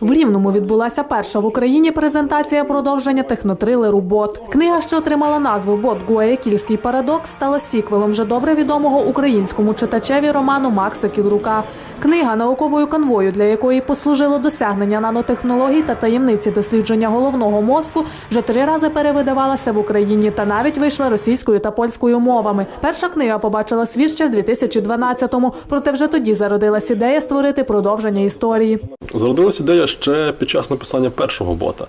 В Рівному відбулася перша в Україні презентація продовження технотрилеру Бот. Книга, що отримала назву Бот Гуаякільський парадокс, стала сіквелом вже добре відомого українському читачеві роману Макса Кідрука. Книга науковою канвою, для якої послужило досягнення нанотехнологій та таємниці дослідження головного мозку, вже три рази перевидавалася в Україні та навіть вийшла російською та польською мовами. Перша книга побачила світ ще в 2012-му, проте вже тоді зародилась ідея створити продовження історії. Зародилася ідея ще під час написання першого бота.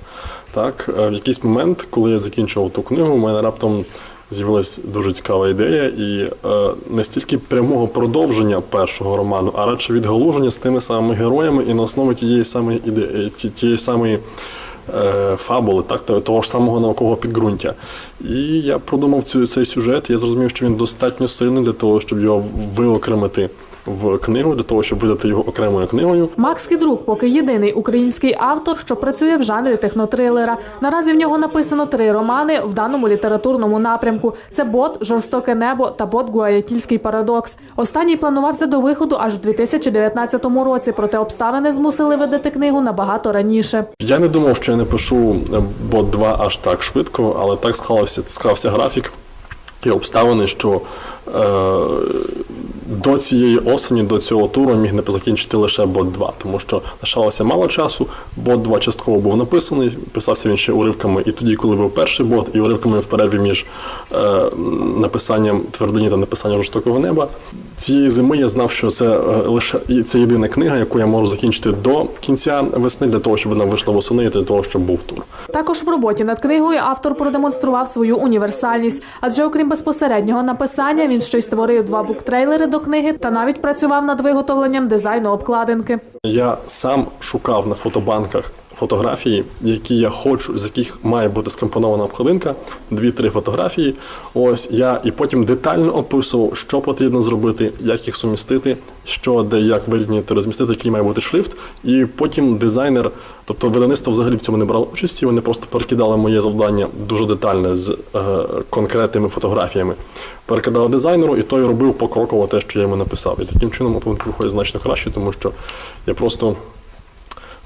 Так, Е, в якийсь момент, коли я закінчував ту книгу, у мене раптом з'явилася дуже цікава ідея, і е, не стільки прямого продовження першого роману, а радше відгалуження з тими самими героями і на основі тієї самої ідеї, тієї самої. е, Фабули, так, того ж самого наукового підґрунтя. І я продумав цю, цей сюжет, я зрозумів, що він достатньо сильний для того, щоб його виокремити в книгу, для того, щоб видати його окремою книгою. Макс Кідрук поки єдиний український автор, що працює в жанрі технотрилера. Наразі в нього написано три романи в даному літературному напрямку: це бот, жорстоке небо та бот Гуаякільський парадокс. Останній планувався до виходу аж в 2019 році, проте обставини змусили видати книгу набагато раніше. Я не думав, що я напишу бот 2 аж так швидко, але так склався, склався графік і обставини, що е, до цієї осені, до цього туру міг не закінчити лише бот 2, тому що лишалося мало часу. Бот 2 частково був написаний, писався він ще уривками і тоді, коли був перший бот, і уривками в перерві між е, написанням твердині та написанням жорстокого неба. Цієї зими я знав, що це е, лише це єдина книга, яку я можу закінчити до кінця весни, для того, щоб вона вийшла восени, і для того, щоб був тур. Також в роботі над книгою автор продемонстрував свою універсальність, адже окрім безпосереднього написання, він ще й створив два буктрейлери до книги та навіть працював над виготовленням дизайну обкладинки. Я сам шукав на фотобанках фотографії, які я хочу, з яких має бути скомпонована обкладинка, дві-три фотографії. Ось я і потім детально описував, що потрібно зробити, як їх сумістити, що де як вирівняти, розмістити, який має бути шрифт. І потім дизайнер, тобто видавництво взагалі в цьому не брало участі. Вони просто перекидали моє завдання дуже детальне з е, конкретними фотографіями. Перекидали дизайнеру, і той робив покроково те, що я йому написав. І таким чином обкладинка виходить значно краще, тому що я просто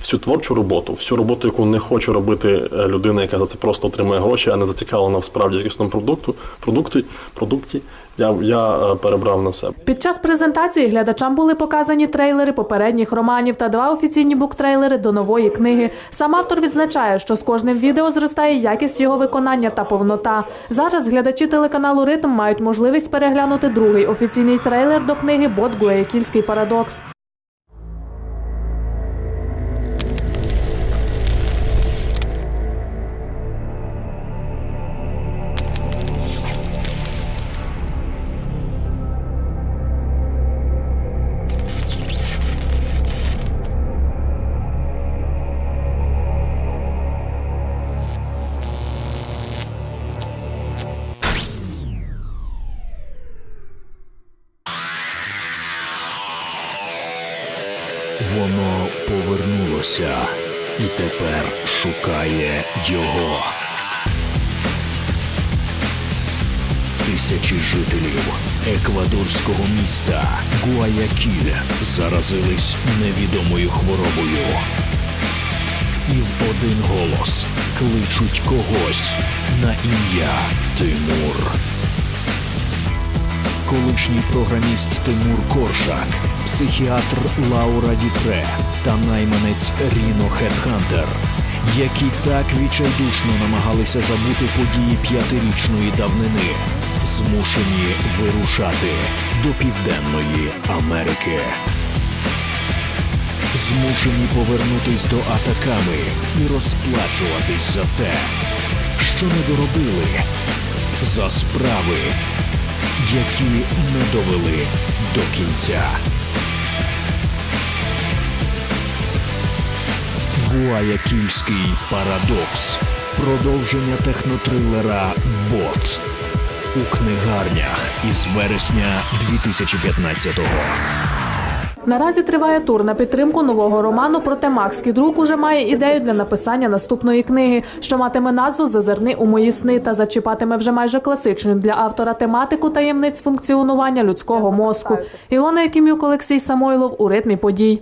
всю творчу роботу, всю роботу, яку не хоче робити е, людина, яка за це просто отримує гроші, а не зацікавлена в справді якісному продукту, продукті, продукті, я, я е, перебрав на себе. Під час презентації глядачам були показані трейлери попередніх романів та два офіційні буктрейлери до нової книги. Сам автор відзначає, що з кожним відео зростає якість його виконання та повнота. Зараз глядачі телеканалу Ритм мають можливість переглянути другий офіційний трейлер до книги Бот Гуаякільський парадокс. Воно повернулося і тепер шукає його. Тисячі жителів еквадорського міста Гуаякіль заразились невідомою хворобою. І в один голос кличуть когось на ім'я Тимур колишній програміст Тимур Коршак, психіатр Лаура Діпре та найманець Ріно Хедхантер, які так відчайдушно намагалися забути події п'ятирічної давнини, змушені вирушати до Південної Америки. Змушені повернутись до Атаками і розплачуватись за те, що не доробили, за справи, які не довели до кінця. Гуаякільський парадокс. Продовження технотрилера Бот у книгарнях із вересня 2015-го. Наразі триває тур на підтримку нового роману. Проте Макс Кідрук уже має ідею для написання наступної книги, що матиме назву Зазирни у мої сни та зачіпатиме вже майже класичну для автора тематику таємниць функціонування людського мозку. Ілона Якимюк, Олексій Самойлов у ритмі подій.